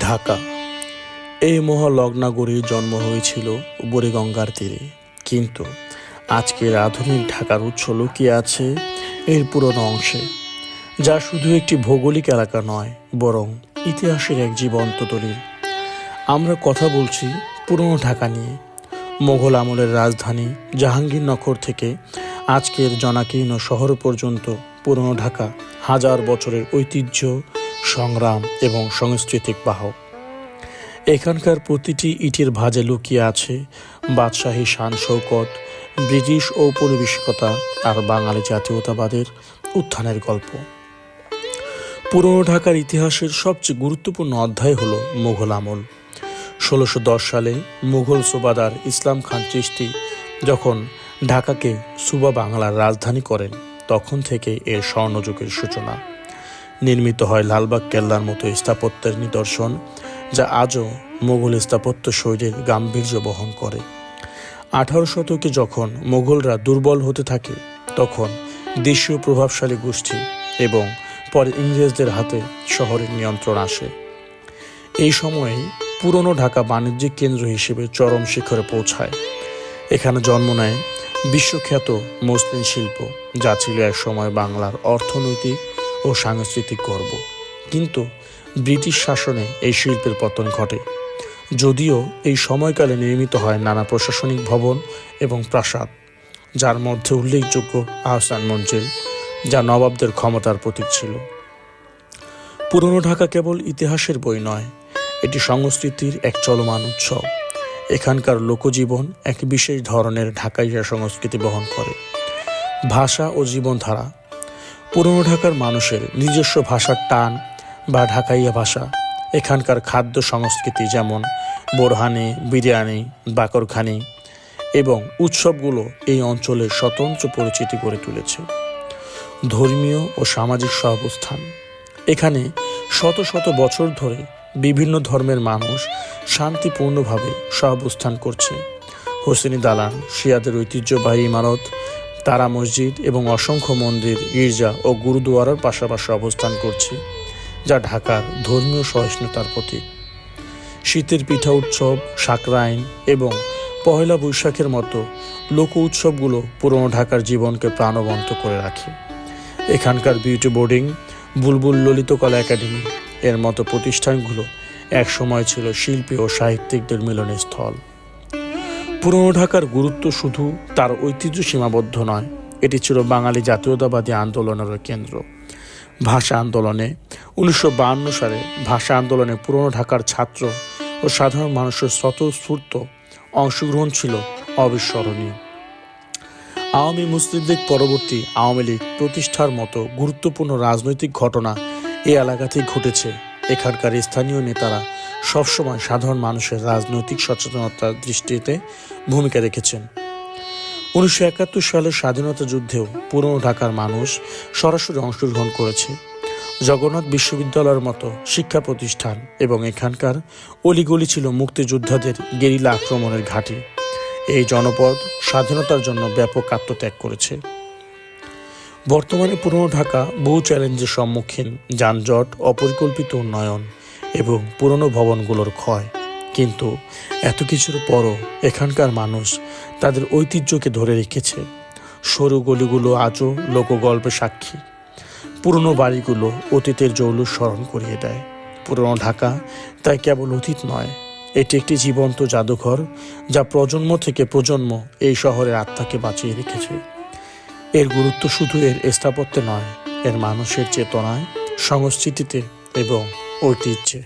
ঢাকা। এই মহালগ্নাগরীর জন্ম হয়েছিল বুড়িগঙ্গার তীরে। কিন্তু আজকের আধুনিক ঢাকার উৎস লুকিয়ে আছে এর পুরনো অংশে, যা শুধু একটি ভৌগোলিক এলাকা নয়, বরং ইতিহাসের এক জীবন্ত দলিল। আমরা কথা বলছি পুরনো ঢাকা নিয়ে। মোঘল আমলের রাজধানী জাহাঙ্গীরনগর থেকে আজকের জনাকীর্ণ শহর পর্যন্ত পুরনো ঢাকা হাজার বছরের ঐতিহ্য সংগ্রাম এবং সাংস্কৃতিক বাহক। এখানকার প্রতিটি ইটের ভাঁজে লুকিয়ে আছে বাদশাহী শান শৌকত ব্রিটিশ ঔপনিবেশিকতা আর বাঙালি জাতীয়তাবাদের উত্থানের গল্প। পুরনো ঢাকার ইতিহাসের সবচেয়ে গুরুত্বপূর্ণ অধ্যায় হল মুঘল আমল। ষোলোশো সালে মুঘল সুবাদার ইসলাম খান চিস্তি যখন ঢাকাকে সুবা বাংলার রাজধানী করেন, তখন থেকে এর স্বর্ণযুগের সূচনা। নির্মিত হয় লালবাগ কেল্লার মতো স্থাপত্যের নিদর্শন, যা আজও মুঘল স্থাপত্য শৈলীর গাম্ভীর্য বহন করে। আঠারো শতকে যখন মুঘলরা দুর্বল হতে থাকে, তখন দেশীয় প্রভাবশালী গোষ্ঠী এবং পরে ইংরেজদের হাতে শহরের নিয়ন্ত্রণ আসে। এই সময়ে পুরনো ঢাকা বাণিজ্যিক কেন্দ্র হিসেবে চরম শিখরে পৌঁছায়। এখানে জন্ম নেয় বিশ্বখ্যাত মসলিন শিল্প, যা ছিল এক সময় বাংলার অর্থনৈতিক ও সাংস্কৃতিক গর্ব। কিন্তু ব্রিটিশ শাসনে এই শিল্পের পতন ঘটে। যদিও এই সময়কালে নির্মিত হয় নানা প্রশাসনিক ভবন এবং প্রাসাদ, যার মধ্যে উল্লেখযোগ্য আহসান মঞ্জিল যা নবাবদের ক্ষমতার প্রতীক ছিল। পুরনো ঢাকা কেবল ইতিহাসের বই নয়, এটি সংস্কৃতির এক চলমান উৎসব। এখানকার লোকজীবন এক বিশেষ ধরনের ঢাকাইয়া সংস্কৃতি বহন করে। ভাষা ও জীবনধারা পুরনো ঢাকার মানুষের নিজস্ব ভাষার টান বা ঢাকাইয়া ভাষা। এখানকার খাদ্য সংস্কৃতি যেমন বোরহানি, বিরিয়ানি, বাকরখানি এবং উৎসবগুলো এই অঞ্চলের স্বতন্ত্র পরিচিতি গড়ে তুলেছে। ধর্মীয় ও সামাজিক সহাবস্থান। এখানে শত শত বছর ধরে বিভিন্ন ধর্মের মানুষ শান্তিপূর্ণভাবে সহাবস্থান করছে। হোসেনি দালান, শিয়াদের ঐতিহ্যবাহী ইমারত তারা মসজিদ এবং অসংখ্য মন্দির, গির্জা ও গুরুদুয়ারার পাশাপাশি অবস্থান করছে, যা ঢাকার ধর্মীয় সহিষ্ণুতার প্রতীক। শীতের পিঠা উৎসব সাকরাইন এবং পয়লা বৈশাখের মতো লোক উৎসবগুলো পুরনো ঢাকার জীবনকে প্রাণবন্ত করে রাখে। এখানকার beauty boarding, Bulbul Lalitkala academy এর মতো প্রতিষ্ঠানগুলো এক সময় ছিল শিল্পী ও সাহিত্যিকদের মিলনের স্থল পুরনো ঢাকার গুরুত্ব শুধু তার ঐতিহ্য সীমাবদ্ধ নয়, এটি ছিল বাঙালি জাতীয়তাবাদী আন্দোলনেরও কেন্দ্র। ভাষা আন্দোলনে উনিশশো সালে ভাষা আন্দোলনে পুরনো ঢাকার ছাত্র ও সাধারণ মানুষের স্বতঃস্ফূর্ত অংশগ্রহণ ছিল অবিস্মরণীয়। আওয়ামী মুসলিম লীগ পরবর্তী আওয়ামী লীগ প্রতিষ্ঠার মতো গুরুত্বপূর্ণ রাজনৈতিক ঘটনা এই এলাকাতেই ঘটেছে। এখানকার স্থানীয় নেতারা সবসময় সাধারণ মানুষের রাজনৈতিক সচেতনতার দৃষ্টিতে ভূমিকা রেখেছেন। উনিশশো একাত্তর সালের স্বাধীনতা যুদ্ধেও পুরনো ঢাকার মানুষ সরাসরি অংশগ্রহণ করেছে। জগন্নাথ বিশ্ববিদ্যালয়ের মতো শিক্ষা প্রতিষ্ঠান এবং এখানকার অলিগলি ছিল মুক্তিযোদ্ধাদের গেরিলা আক্রমণের ঘাঁটি। এই জনপদ স্বাধীনতার জন্য ব্যাপক আত্মত্যাগ করেছে। বর্তমানে পুরনো ঢাকা বহু চ্যালেঞ্জের সম্মুখীন, যানজট, অপরিকল্পিত উন্নয়ন এবং পুরনো ভবনগুলোর ক্ষয়। কিন্তু এত কিছুর পরও এখানকার মানুষ তাদের ঐতিহ্যকে ধরে রেখেছে। সরু গলিগুলো আজও লোকগল্পের সাক্ষী। পুরনো বাড়িগুলো অতীতের জৌলুস স্মরণ করিয়ে দেয়। পুরনো ঢাকা তাই কেবল অতীত নয়, এটি একটি জীবন্ত জাদুঘর যা প্রজন্ম থেকে প্রজন্ম এই শহরের আত্মাকে বাঁচিয়ে রেখেছে। এর গুরুত্ব শুধু এর স্থাপত্যে নয়, এর মানুষের চেতনায়, সংস্কৃতিতে এবং ঐতিহ্যে